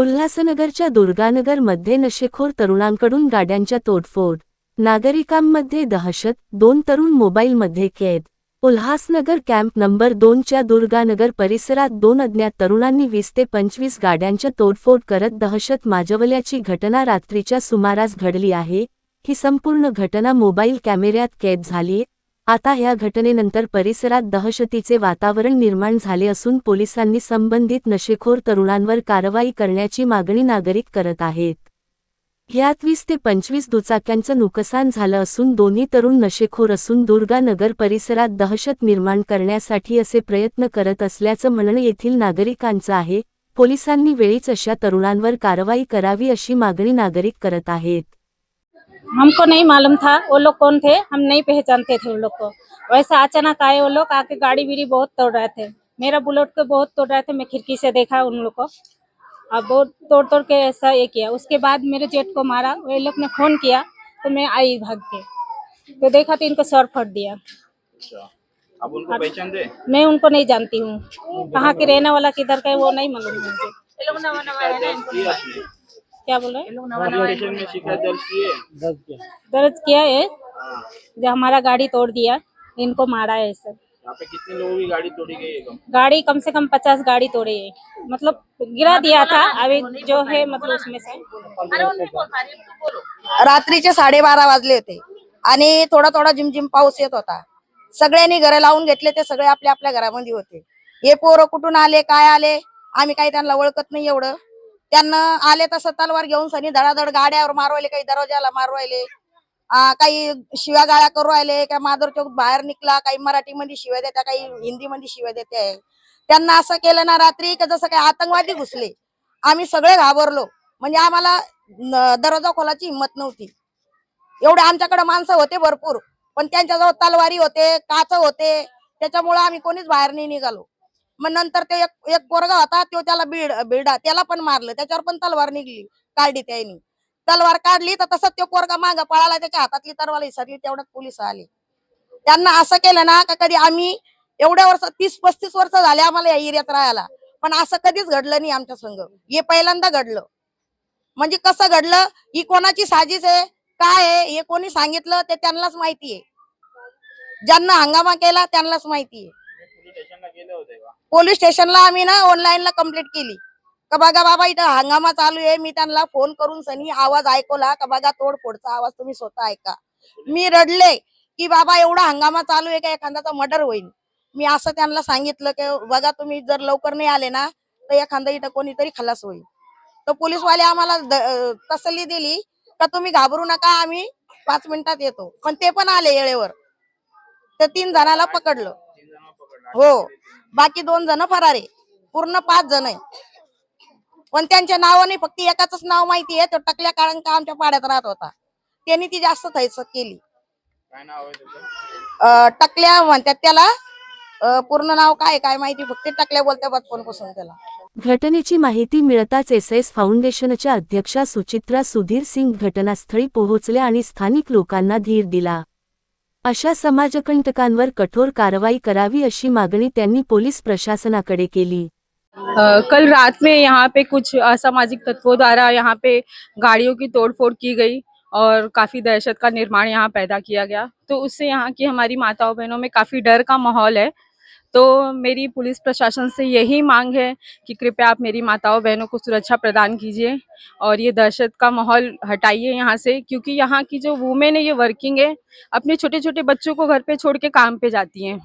उल्हासनगरच्या दुर्गानगरमध्ये नशेखोर तरुणांकडून गाड्यांच्या तोडफोड. नागरिकांमध्ये दहशत दोन तरुण मोबाईलमध्ये कैद. उल्हासनगर कॅम्प नंबर दोनच्या दुर्गानगर परिसरात दोन अज्ञात तरुणांनी वीस ते पंचवीस गाड्यांच्या तोडफोड करत दहशत माजवल्याची घटना रात्रीच्या सुमारास घडली आहे. ही संपूर्ण घटना मोबाईल कॅमेऱ्यात कैद झालीय. आता या घटनेनंतर परिसरात दहशतीचे वातावरण निर्माण झाले असून पोलिसांनी संबंधित नशेखोर तरुणांवर कारवाई करण्याची मागणी नागरिक करत आहेत. यात वीस ते पंचवीस दुचाक्यांचं नुकसान झालं असून दोन्ही तरुण नशेखोर असून दुर्गानगर परिसरात दहशत निर्माण करण्यासाठी असे प्रयत्न करत असल्याचं म्हणणं येथील नागरिकांचं आहे. पोलिसांनी वेळीच अशा तरुणांवर कारवाई करावी अशी मागणी नागरिक करत आहेत. हमको नहीं मालूम था वो लोग कौन थे हम नहीं पहचानते थे वो लोग को। वैसा अचानक आए वो लोग आके गाड़ी बीड़ी बहुत तोड़ रहे थे। मेरा बुलेट को बहुत तोड़ रहे थे मैं खिड़की से देखा उन लोग को। अब बहुत तोड़ तोड़ के ऐसा ये किया। उसके बाद मेरे जेट को मारा वो लोग ने फ़ोन किया तो मैं आई भाग के। तो देखा तो इनको सर फट दिया। अच्छा। आप उनको पहचानते? हैं? मैं उनको नहीं जानती हूँ। कहाँ के रहने वाला किधर का है वो नहीं मालूम मुझे। क्या बोल रहे दर्ज किया है। हाँ। जो हमारा गाड़ी तोड़ दिया इनको मारा है सर। यहाँ पे कितने लोगों की गाड़ी तोड़ी गई है? कम गाड़ी कम से कम पचास गाड़ी तोड़ी है। मतलब गिरा दिया था अभी जो है मतलब उसमें से। रात्रीचे साडेबारा वाजले होते। आणि थोडा थोडा झिमझिम पाऊस येत होता. सगळ्यांनी घरं लावून घेतले ते सगळे आपल्या आपल्या घरामध्ये होते. हे पोरं कुठून आले काय आले? आम्ही काही त्यांना ओळखत नाही एवढं. त्यांना आले तसं तलवार घेऊन सनी धडाधड गाड्यावर मारवायले काही दरवाजाला मारवायले. काही शिव्या गाळ्या करू राहिले काय माधुर चौक बाहेर निघला काही मराठी मध्ये शिव्या देत्या काही हिंदी मध्ये शिव्या देते त्यांना असं केलं ना रात्री का जसं काही आतंकवादी घुसले. आम्ही सगळे घाबरलो. म्हणजे आम्हाला दरवाजा खोलाची हिंमत नव्हती. एवढे आमच्याकडे माणसं होते भरपूर. पण त्यांच्याजवळ तलवारी होते काच होते. त्याच्यामुळे आम्ही कोणीच बाहेर नाही निघालो. मग नंतर ते एक एक पोरगा होता तो त्याला बिड बिल्डा त्याला पण मारलं. त्याच्यावर पण तलवार निघली काढली त्यांनी. तलवार काढली तर तसंच तो पोरगा माग पळाला त्याच्या हातातली तलवार विसरली तेवढ्यात पोलीस आले. त्यांना असं केलं ना का कधी आम्ही एवढ्या वर्ष तीस पस्तीस वर्ष झाले आम्हाला या एरियात राहायला. पण असं कधीच घडलं नाही आमच्या संघ. हे पहिल्यांदा घडलं. म्हणजे कसं घडलं? ही कोणाची साजिश आहे? काय आहे? हे कोणी सांगितलं? ते त्यांनाच माहिती आहे. ज्यांना हंगामा केला त्यांनाच माहिती आहे. स्टेशन ला पोलीस स्टेशनला आम्ही ना ऑनलाईन ला कंप्लीट केली. का बघा बाबा इथं हंगामा चालू आहे. मी त्यांना फोन करून सनी आवाज ऐकवला. का बघा तोडफोडचा आवाज तुम्ही स्वतः ऐका. मी रडले की बाबा एवढा हंगामा चालू आहे का एखाद्याचा मर्डर होईल मी असं त्यांना सांगितलं की बघा तुम्ही जर लवकर नाही आले ना तर एखादा इथं कोणीतरी खलास होईल. तर पोलीसवाले आम्हाला तसली तसल्ली दिली का तुम्ही घाबरू नका आम्ही पाच मिनिटात येतो. पण ते पण आले येळेवर. तर तीन जणाला पकडलं. हो. बाकी दोन जण फरार. आहे पूर्ण पाच जण आहे. पण त्यांच्या नावाने फक्त एकाच नाव माहिती आहे. तो टकल्या काळंका आमच्या पाड्यात राहत होता. त्यांनी ती जास्त थैसक केली. काय नाव आहे त्याचं अं, टकल्या म्हणतात त्याला. अं, पूर्ण नाव काय काय माहिती. फक्त टकल्या बोलत्या बचपनपासून त्याला. घटनेची माहिती मिळताच एस एस फाउंडेशनच्या अध्यक्षा सुचित्रा सुधीर सिंग घटनास्थळी पोहोचल्या आणि स्थानिक लोकांना धीर दिला. अशा समाजकंटकांवर कठोर कारवाई करावी अशी मागणी त्यांनी पोलीस प्रशासनाकडे केली. अ, कल रात में यहाँ पे कुछ असामाजिक तत्वों द्वारा यहाँ पे गाड़ियों की तोड़फोड़ की गई और काफ़ी दहशत का निर्माण यहाँ पैदा किया गया। तो उससे यहाँ की हमारी माताओं बहनों में काफ़ी डर का माहौल है। तो मेरी पुलिस प्रशासन से यही मांग है कि कृपया आप मेरी माताओं बहनों को सुरक्षा प्रदान कीजिए और ये दहशत का माहौल हटाइए यहाँ से, क्योंकि यहाँ की जो वुमेन है, ये वर्किंग है, अपने छोटे छोटे बच्चों को घर पे छोड़ के काम पे जाती हैं।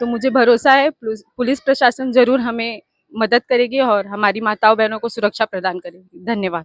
तो मुझे भरोसा है, पुलिस प्रशासन ज़रूर हमें मदद करेगी और हमारी माताओं बहनों को सुरक्षा प्रदान करेगी। धन्यवाद.